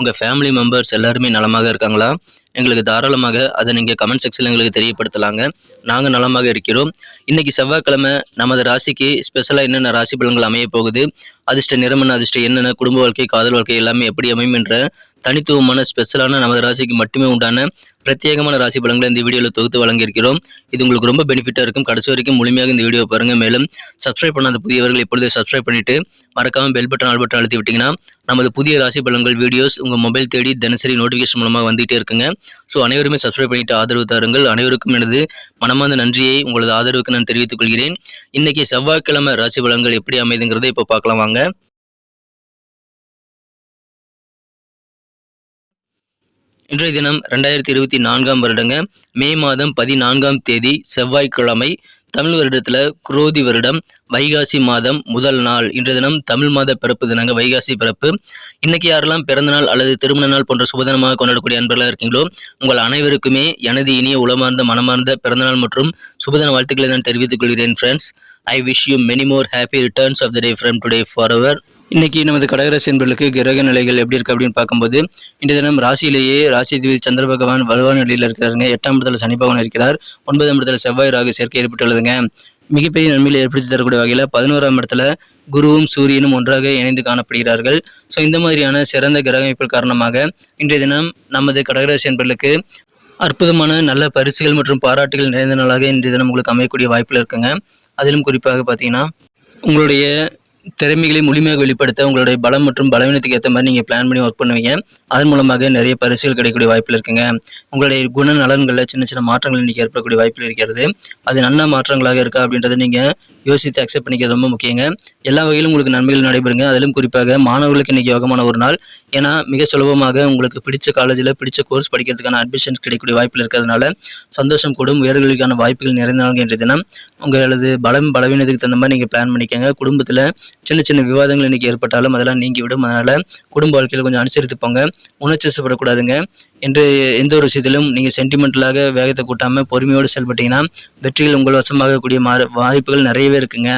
உங்கள் family members எல்லாருமே நலமாக இருக்காங்களா? எங்களுக்கு தாராளமாக அதை நீங்கள் கமெண்ட் செக்ஷனில் எங்களுக்கு தெரியப்படுத்தலாங்க. நாங்கள் நலமாக இருக்கிறோம். இன்னைக்கு செவ்வாய்க்கிழமை நமது ராசிக்கு ஸ்பெஷலாக என்னென்ன ராசி பலன்கள் அமைய போகுது? அதிர்ஷ்ட நிறமன அதிர்ஷ்ட என்னென்ன குடும்ப வாழ்க்கை காதல் வாழ்க்கை எல்லாமே எப்படி அமையும் என்ற தனித்துவமான ஸ்பெஷலான நமது ராசிக்கு மட்டுமே உண்டான பிரத்யேகமான ராசி பலன்களை இந்த வீடியோவில் தொகுத்து வழங்கியிருக்கிறோம். இது உங்களுக்கு ரொம்ப பெனிஃபிட்டாக இருக்கும். கடைசி வரைக்கும் முழுமையாக இந்த வீடியோ பாருங்கள் மேலும் சப்ஸ்கிரைப் பண்ணாத புதியவர்கள் இப்பொழுதே சப்ஸ்கிரைப் பண்ணிவிட்டு மறக்காமல் பெல் பட்டன் ஆல் பட்டன் அழுத்தி விட்டிங்கன்னா நமது புதிய ராசி பலன்கள் வீடியோஸ் உங்கள் மொபைல் தேடி தினசரி நோட்டிஃபிகேஷன் மூலமாக வந்துகிட்டே இருக்குங்க. ஸோ அனைவருமே சப்ஸ்கிரைப் பண்ணிட்டு ஆதரவு தாருங்கள். அனைவருக்கும் எனது மனமார்ந்த நன்றியை உங்களது ஆதரவுக்கு நான் தெரிவித்துக் கொள்கிறேன். இன்றைக்கி செவ்வாய்க்கிழமை ராசி பலன்கள் எப்படி அமைதுங்கிறத இப்போ பார்க்கலாம் வாங்க. இன்றைய தினம் ரெண்டாயிரத்தி இருபத்தி நான்காம் வருடங்க. மே மாதம் பதினான்காம் தேதி செவ்வாய்க்கிழமை தமிழ் வருடத்தில் குரோதி வருடம். வைகாசி மாதம் முதல் நாள். இன்றைய தினம் தமிழ் மாத பிறப்பு தினங்க வைகாசி பிறப்பு. இன்னைக்கு யாரெல்லாம் பிறந்த நாள் அல்லது திருமண நாள் போன்ற சுபதினமாக கொண்டாடக்கூடிய அன்பர்களாக இருக்கீங்களோ உங்கள் அனைவருக்குமே எனது இனிய உளமார்ந்த மனமார்ந்த பிறந்தநாள் மற்றும் சுபதின வாழ்த்துக்களை நான் தெரிவித்துக் கொள்கிறேன் friends I wish you many more happy returns of the day from today for அவர் இன்னைக்கு நமது கடகராசி என்பர்களுக்கு கிரக நிலைகள் எப்படி இருக்கு அப்படின்னு பார்க்கும்போது இன்றைய தினம் ராசியிலேயே ராசி அதிபதி சந்திர பகவான் வலுவான நிலையில் இருக்கிறாருங்க எட்டாம் இடத்துல சனி பகவான் இருக்கிறார். ஒன்பதாம் இடத்துல செவ்வாய் ராகு சேர்க்கை ஏற்பட்டுள்ளதுங்க. மிகப்பெரிய நன்மையில் ஏற்படுத்தி தரக்கூடிய வகையில் பதினோராம் இடத்துல குருவும் சூரியனும் ஒன்றாக இணைந்து காணப்படுகிறார்கள். ஸோ இந்த மாதிரியான சிறந்த கிரக அமைப்புகள் காரணமாக இன்றைய தினம் நமது கடகராசி என்பர்களுக்கு அற்புதமான நல்ல பரிசுகள் மற்றும் பாராட்டுகள் நிறைந்த நாளாக இன்றைய தினம் உங்களுக்கு அமையக்கூடிய வாய்ப்பில் இருக்குங்க. அதிலும் குறிப்பாக பார்த்தீங்கன்னா உங்களுடைய திறமைகளை முழுமையாக வெளிப்படுத்த உங்களுடைய பலம் மற்றும் பலவீனத்துக்கு ஏற்ற மாதிரி நீங்கள் பிளான் பண்ணி ஒர்க் பண்ணுவீங்க. அதன் மூலமாக நிறைய பரிசுகள் கிடைக்கக்கூடிய வாய்ப்பில் இருக்குங்க. உங்களுடைய குண நலன்களில் சின்ன சின்ன மாற்றங்கள் இன்றைக்கி ஏற்படக்கூடிய வாய்ப்பில் இருக்கிறது. அது நல்ல மாற்றங்களாக இருக்கா அப்படின்றத நீங்கள் யோசித்து அக்செப்ட் பண்ணிக்கிறது ரொம்ப முக்கியங்க. எல்லா வகையிலும் உங்களுக்கு நன்மைகள் நடைபெறுங்க. அதிலும் குறிப்பாக மாணவர்களுக்கு இன்றைக்கி யோகமான ஒரு நாள். ஏன்னா மிக சுலபமாக உங்களுக்கு பிடிச்ச காலேஜில் பிடிச்ச கோர்ஸ் படிக்கிறதுக்கான அட்மிஷன்ஸ் கிடைக்கக்கூடிய வாய்ப்பில் இருக்கிறதுனால சந்தோஷம் கூடும் உயர்களுக்கான வாய்ப்புகள் நிறைந்த நாள் என்ற தினம். உங்களது பலம் பலவீனத்துக்கு தகுந்த மாதிரி நீங்கள் பிளான் பண்ணிக்கோங்க. குடும்பத்தில் சின்ன சின்ன விவாதங்கள் இன்னைக்கு ஏற்பட்டாலும் அதெல்லாம் நீங்கிவிடும். அதனால குடும்ப வாழ்க்கையில் கொஞ்சம் அனுசரித்து போங்க உணர்ச்சிசப்படக்கூடாதுங்க என்று எந்த ஒரு விஷயத்திலும் நீங்கள் சென்டிமெண்டலாக வேகத்தை கூட்டாமல் பொறுமையோடு செயல்பட்டீங்கன்னா வெற்றிகள் உங்கள் வசமாகக்கூடிய மா வாய்ப்புகள் நிறையவே இருக்குங்க.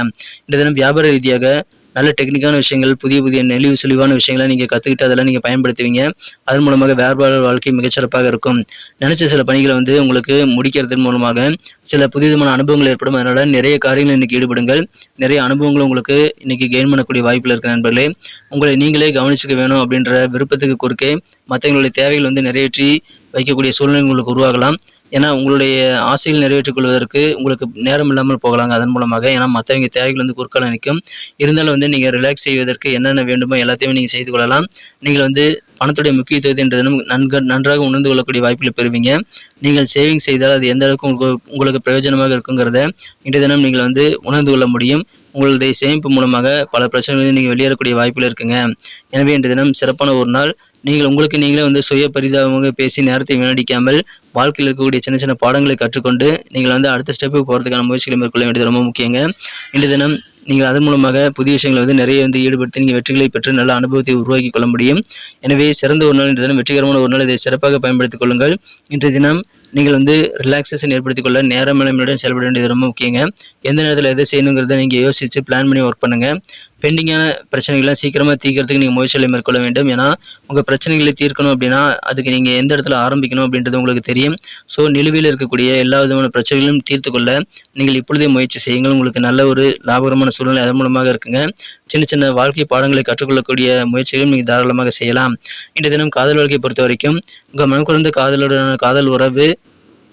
இந்த தினம் வியாபார ரீதியாக நல்ல டெக்னிக்கான விஷயங்கள் புதிய புதிய நெளிவு செழிவான விஷயங்களை நீங்கள் கற்றுக்கிட்டு அதெல்லாம் நீங்கள் பயன்படுத்துவீங்க. அதன் மூலமாக வேறுபாடு வாழ்க்கை மிகச்சிறப்பாக இருக்கும். நினச்ச சில பணிகளை வந்து உங்களுக்கு முடிக்கிறதன் மூலமாக சில புதிதமான அனுபவங்கள் ஏற்படும். அதனால் நிறைய காரியங்கள் இன்றைக்கி ஈடுபடுங்கள். நிறைய அனுபவங்கள் உங்களுக்கு இன்றைக்கி கெயின் பண்ணக்கூடிய வாய்ப்பில் இருக்க நண்பர்களே உங்களை நீங்களே கவனிச்சுக்க வேணும் அப்படின்ற விருப்பத்துக்கு குறுக்கே மற்றவங்களுடைய தேவைகள் வந்து நிறைவேற்றி வைக்கக்கூடிய சூழ்நிலை உங்களுக்கு உருவாகலாம். ஏன்னா உங்களுடைய ஆசைகள் நிறைவேற்றிக் கொள்வதற்கு உங்களுக்கு நேரம் இல்லாமல் போகலாங்க. அதன் மூலமாக ஏன்னா மற்றவங்க தேவைகள் வந்து குறுக்கால நிற்கும். இருந்தாலும் வந்து நீங்கள் ரிலாக்ஸ் செய்வதற்கு என்னென்ன வேண்டுமோ எல்லாத்தையுமே நீங்கள் செய்து கொள்ளலாம். நீங்கள் வந்து பணத்துடைய முக்கியத்துவத்தை என்ற நன்கு நன்றாக உணர்ந்து கொள்ளக்கூடிய வாய்ப்புகளை பெறுவீங்க. நீங்கள் சேவிங் செய்தால் அது எந்த அளவுக்கு உங்களுக்கு உங்களுக்கு பிரயோஜனமாக இருக்குங்கிறத இன்றைய தினம் நீங்கள் வந்து உணர்ந்து கொள்ள முடியும். உங்களுடைய சேமிப்பு மூலமாக பல பிரச்சனைகளில் நீங்கள் வெளியேறக்கூடிய வாய்ப்புகள் இருக்குங்க. எனவே இன்றைய தினம் சிறப்பான ஒரு நாள். நீங்கள் உங்களுக்கு நீங்களே வந்து சுய பரிதாபமாக பேசி நேரத்தை வீணடிக்காமல் வாழ்க்கையில் இருக்கக்கூடிய சின்ன சின்ன பாடங்களை கற்றுக்கொண்டு நீங்கள் வந்து அடுத்த ஸ்டெப்புக்கு போகிறதுக்கான முயற்சிகளை மேற்கொள்ள வேண்டியது ரொம்ப முக்கியங்க. இன்றைய தினம் நீங்கள் அதன் மூலமாக புதிய விஷயங்களை வந்து நிறைய வந்து ஈடுபடுத்தி நீங்கள் வெற்றிகளை பெற்று நல்ல அனுபவத்தை உருவாக்கி கொள்ள முடியும். எனவே சிறந்த ஒரு நாள் இன்றைய தினம். வெற்றிகரமான ஒரு நாள். இதை சிறப்பாக பயன்படுத்திக் கொள்ளுங்கள். இன்றைய தினம் நீங்கள் வந்து ரிலாக்ஸேஷன் ஏற்படுத்திக் கொள்ள நேரம் மேலமையுடன் செயல்பட வேண்டியது ரொம்ப முக்கியங்க. எந்த நேரத்தில் எதை செய்யணுங்கிறத நீங்கள் யோசித்து பிளான் பண்ணி ஒர்க் பண்ணுங்கள் பெண்டிங்கான பிரச்சனைகளை சீக்கிரமாக தீர்க்கிறதுக்கு நீங்கள் முயற்சிகளை மேற்கொள்ள வேண்டும். ஏன்னா உங்கள் பிரச்சனைகளை தீர்க்கணும் அப்படின்னா அதுக்கு நீங்கள் எந்த இடத்துல ஆரம்பிக்கணும் அப்படின்றது உங்களுக்கு தெரியும். ஸோ நிலுவையில் இருக்கக்கூடிய எல்லா விதமான பிரச்சனைகளும் தீர்த்து கொள்ள நீங்கள் இப்பொழுதே முயற்சி செய்யுங்கள். உங்களுக்கு நல்ல ஒரு லாபகரமான சூழ்நிலை அதன் மூலமாக இருக்குங்க. சின்ன சின்ன வாழ்க்கை பாடங்களை கற்றுக்கொள்ளக்கூடிய முயற்சிகளும் நீங்கள் தாராளமாக செய்யலாம். இன்றைய தினம் காதல் வாழ்க்கையை பொறுத்த வரைக்கும் உங்கள் மனக்குழந்த காதலுடனான காதல் உறவு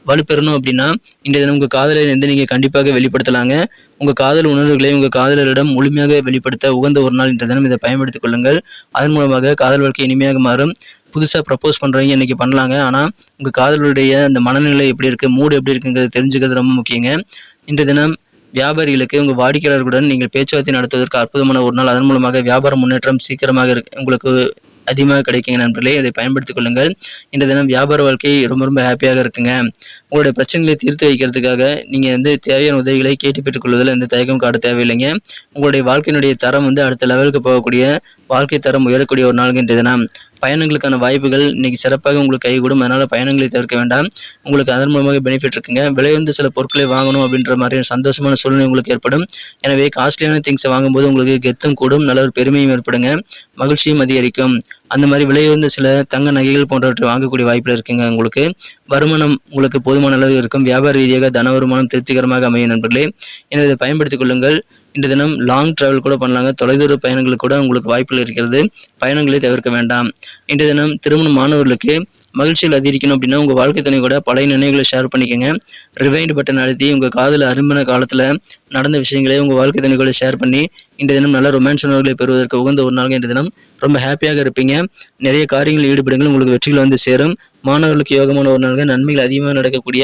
வலுப்பெறணும் அப்படின்னா இன்றைய தினம் உங்கள் காதலை வந்து நீங்கள் கண்டிப்பாக வெளிப்படுத்தலாங்க. உங்கள் காதல் உணர்வுகளை உங்கள் காதலரிடம் முழுமையாக வெளிப்படுத்த உகந்த ஒரு நாள் இன்றைய தினம். இதை பயன்படுத்திக் கொள்ளுங்கள். அதன் மூலமாக காதல் வாழ்க்கை இனிமையாக மாறும். புதுசாக ப்ரப்போஸ் பண்ணுறவங்க இன்றைக்கி பண்ணலாங்க. ஆனால் உங்கள் காதலுடைய அந்த மனநிலை எப்படி இருக்குது மூடு எப்படி இருக்குங்கிறது தெரிஞ்சுக்கிறது ரொம்ப முக்கியங்க. இன்றைய தினம் வியாபாரிகளுக்கு உங்கள் வாடிக்கையாளர்களுடன் நீங்கள் பேச்சுவார்த்தை நடத்துவதற்கு அற்புதமான ஒரு நாள். அதன் மூலமாக வியாபார முன்னேற்றம் சீக்கிரமாக இருக்கு உங்களுக்கு அதிகமாக கிடைக்குங்க நண்பர்களே அதை பயன்படுத்திக் கொள்ளுங்கள். இந்த தினம் வியாபார வாழ்க்கை ரொம்ப ரொம்ப ஹாப்பியாக இருக்குங்க. உங்களுடைய பிரச்சனைகளை தீர்த்து வைக்கிறதுக்காக நீங்கள் வந்து தேவையான உதவிகளை கேட்டு பெற்றுக்கொள்வதில் எந்த தயக்கம் காட்ட தேவையில்லைங்க. உங்களுடைய வாழ்க்கையினுடைய தரம் வந்து அடுத்த லெவலுக்கு போகக்கூடிய வாழ்க்கை தரம் உயரக்கூடிய ஒரு நாள் இன்றைய தினம். பயணங்களுக்கான வாய்ப்புகள் இன்னைக்கு சிறப்பாக உங்களுக்கு கைகூடும். அதனால் பயணங்களை தவிர்க்க வேண்டாம். உங்களுக்கு அதன் மூலமாக பெனிஃபிட் இருக்குங்க. விலையுந்த சில பொருட்களை வாங்கணும் அப்படின்ற மாதிரி சந்தோஷமான சூழ்நிலை உங்களுக்கு ஏற்படும். எனவே காஸ்ட்லியான திங்ஸை வாங்கும்போது உங்களுக்கு கெத்தும் கூடும். நல்ல ஒரு பெருமையும் ஏற்படுங்க. மகிழ்ச்சியும் அதிகரிக்கும். அந்த மாதிரி விலையுயர்ந்த சில தங்க நகைகள் போன்றவற்றை வாங்கக்கூடிய வாய்ப்பில் இருக்குங்க உங்களுக்கு. வருமானம் உங்களுக்கு போதுமான அளவு இருக்கும். வியாபார ரீதியாக தன வருமானம் திருப்திகரமாக அமையும் நண்பர்களே. எனவே இதை பயன்படுத்திக் கொள்ளுங்கள். இன்று தினம் லாங் டிராவல் கூட பண்ணலாங்க. தொலைதூர பயணங்களுக்கு கூட உங்களுக்கு வாய்ப்புகள் இருக்கிறது. பயணங்களை தவிர்க்க வேண்டாம். இன்று தினம் திருமண மாணவர்களுக்கு மகிழ்ச்சிகள் அதிகரிக்கணும் அப்படின்னா உங்கள் வாழ்க்கை துணை கூட பழைய நினைவுகளை ஷேர் பண்ணிக்கோங்க. ரிவைண்ட் பட்டன் அழுத்தி உங்கள் காதல் அரும்பின காலத்தில் நடந்த விஷயங்களை உங்கள் வாழ்க்கை துணை கூட ஷேர் பண்ணி இந்த தினம் நல்ல ரொமான்ஸ் உணர்வுகளை பெறுவதற்கு உகந்த ஒரு நாள் இந்த தினம். ரொம்ப ஹாப்பியாக இருப்பீங்க. நிறைய காரியங்களில் ஈடுபடுங்கள் உங்களுக்கு வெற்றிகள் வந்து சேரும். மாணவர்களுக்கு யோகமான ஒரு நாள்கள் நன்மைகள் அதிகமாக நடக்கக்கூடிய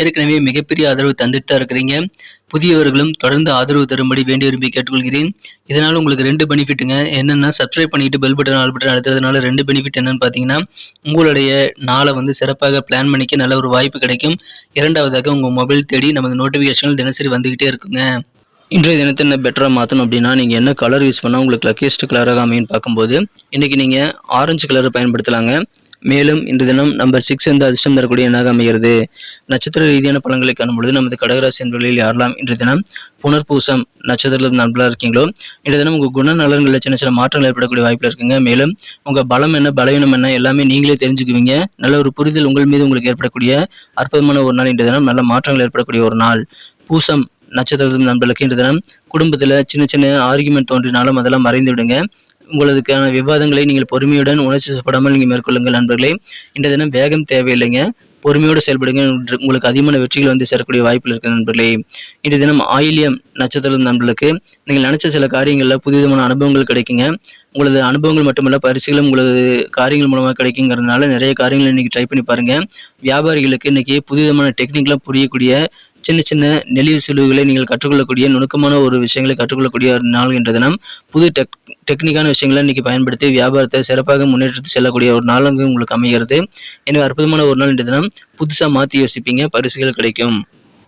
ஏற்கனவே மிகப்பெரிய ஆதரவு தந்துட்டு தான் இருக்கிறீங்க. புதியவர்களும் தொடர்ந்து ஆதரவு தரும்படி வேண்டி விரும்பி கேட்டுக்கொள்கிறேன். இதனால் உங்களுக்கு ரெண்டு பெனிஃபிட்டுங்க. என்னென்னா சப்ஸ்கிரைப் பண்ணிட்டு பெல் பட்டன் ஆல் பட்டன் அழுத்துறதுனால ரெண்டு பெனிஃபிட் என்னன்னு பார்த்தீங்கன்னா உங்களுடைய நாளை வந்து சிறப்பாக பிளான் பண்ணிக்க நல்ல ஒரு வாய்ப்பு கிடைக்கும். இரண்டாவதாக உங்கள் மொபைல் தேடி நமது நோட்டிஃபிகேஷன்கள் தினசரி வந்துக்கிட்டே இருக்குங்க. இன்றைய தினத்தை என்ன பெட்டராக மாற்றணும் அப்படின்னா நீங்கள் என்ன கலர் யூஸ் பண்ணால் உங்களுக்கு லக்கியஸ்ட் கலராக அமையும் பார்க்கும்போது இன்றைக்கி நீங்கள் ஆரஞ்சு கலரை பயன்படுத்தலாங்க. மேலும் இன்று தினம் நம்பர் சிக்ஸ் என்ற அதிர்ஷ்டம் தரக்கூடிய எண்ணாக அமைகிறது. நட்சத்திர ரீதியான பலன்களை காணும்பொழுது நமது கடகராசி என்பர்களில் யாரெல்லாம் இன்று தினம் புனர்பூசம் நட்சத்திரத்தில் நண்பர்களாக இருக்கீங்களோ இன்று தினம் உங்கள் குண நலன்களில் சின்ன சின்ன மாற்றங்கள் ஏற்படக்கூடிய வாய்ப்பில் இருக்குங்க. மேலும் உங்கள் பலம் என்ன பலவீனம் என்ன எல்லாமே நீங்களே தெரிஞ்சுக்குவீங்க. நல்ல ஒரு புரிதல் உங்கள் மீது உங்களுக்கு ஏற்படக்கூடிய அற்புதமான ஒரு நாள் இன்று தினம் நல்ல மாற்றங்கள் ஏற்படக்கூடிய ஒரு நாள். பூசம் நட்சத்திரத்தின் நண்பர்களுக்கு இன்று தினம் குடும்பத்தில் சின்ன சின்ன ஆர்குமெண்ட் தோன்றினாலும் அதெல்லாம் மறைந்து விடுங்க உங்களுக்கான விவாதங்களை நீங்கள் பொறுமையுடன் உணர்ச்சி உணர்ச்சிப்படாமல் நீங்கள் மேற்கொள்ளுங்கள் நண்பர்களே. இந்த தினம் வேகம் தேவையில்லைங்க. பொறுமையோடு செயல்படுங்க உங்களுக்கு அதிகமான வெற்றிகள் வந்து சேரக்கூடிய வாய்ப்பில் இருக்கு நண்பர்களே. இன்றைய தினம் ஆயிலியம் நட்சத்திரம் நண்பர்களுக்கு நீங்கள் நினைச்ச சில காரியங்களில் புதிதமான அனுபவங்கள் கிடைக்குங்க. உங்களது அனுபவங்கள் மட்டுமல்ல பரிசுகளும் உங்களது காரியங்கள் மூலமாக கிடைக்குங்கிறதுனால நிறைய காரியங்கள் இன்னைக்கு ட்ரை பண்ணி பாருங்க. வியாபாரிகளுக்கு இன்னைக்கு புதிதமான டெக்னிக்லாம் புரியக்கூடிய சின்ன சின்ன நெளிவு சுழிவுகளை நீங்கள் கற்றுக்கொள்ளக்கூடிய நுணுக்கமான ஒரு விஷயங்களை கற்றுக்கொள்ளக்கூடிய ஒரு நாள் என்ற தினம் புது டெக் டெக்னிக்கான விஷயங்களை இன்னைக்கு பயன்படுத்தி வியாபாரத்தை சிறப்பாக முன்னேற்றத்து செல்லக்கூடிய ஒரு நாளாக உங்களுக்கு அமைகிறது. எனவே அற்புதமான ஒரு நாள் என்ற தினம் புதுசாக மாற்றி யோசிப்பீங்க பரிசுகள் கிடைக்கும்.